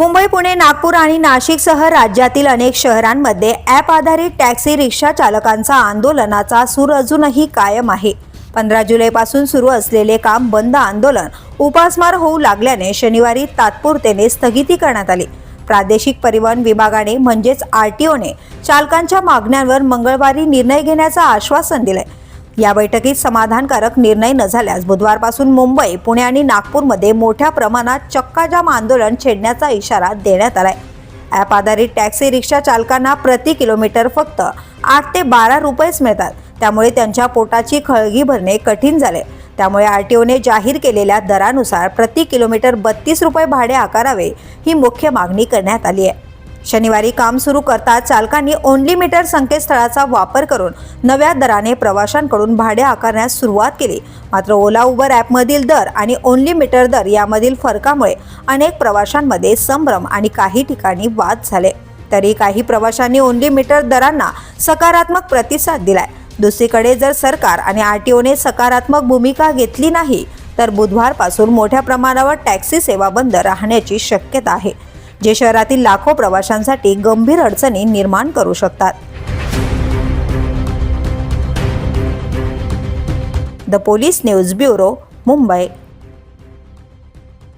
मुंबई पुणे नागपूर आणि नाशिकसह राज्यातील अनेक शहरांमध्ये ॲप आधारित टॅक्सी रिक्षा चालकांचा आंदोलनाचा सूर अजूनही कायम आहे. पंधरा जुलैपासून सुरू असलेले काम बंद आंदोलन उपासमार होऊ लागल्याने शनिवारी तात्पुरतेने स्थगिती करण्यात आली. प्रादेशिक परिवहन विभागाने म्हणजेच आर टी ओने चालकांच्या मागण्यांवर मंगळवारी निर्णय घेण्याचं आश्वासन दिलंय. या बैठकीत समाधानकारक निर्णय न झाल्यास बुधवारपासून मुंबई पुणे आणि नागपूरमध्ये मोठ्या प्रमाणात चक्काजाम आंदोलन छेडण्याचा इशारा देण्यात आलाय. ॲप आधारित टॅक्सी रिक्षा चालकांना प्रति किलोमीटर फक्त आठ ते बारा रुपयेच मिळतात. त्यामुळे त्यांच्या पोटाची खळगी भरणे कठीण झाले. त्यामुळे आर टी ओने जाहीर केलेल्या दरानुसार प्रति किलोमीटर बत्तीस रुपये भाडे आकारावे ही मुख्य मागणी करण्यात आली आहे. शनिवारी काम सुरू करता चालकांनी ओनली मीटर संकेतस्थळाचा वापर करून नव्या दराने प्रवाशांकडून भाडे आकारण्यास सुरुवात केली. मात्र ओला उबर ॲपमधील दर आणि ओनली मीटर दर यामधील फरकामुळे अनेक प्रवाशांमध्ये संभ्रम आणि काही ठिकाणी वाद झाले. तरी काही प्रवाशांनी ओनली मीटर दरांना सकारात्मक प्रतिसाद दिलाय. दुसरीकडे जर सरकार आणि आर टी ओने सकारात्मक भूमिका घेतली नाही तर बुधवारपासून मोठ्या प्रमाणावर टॅक्सी सेवा बंद राहण्याची शक्यता आहे. जे शहरातील लाखो प्रवाशांसाठी गंभीर अडचणी निर्माण करू शकतात. The police news bureau Mumbai.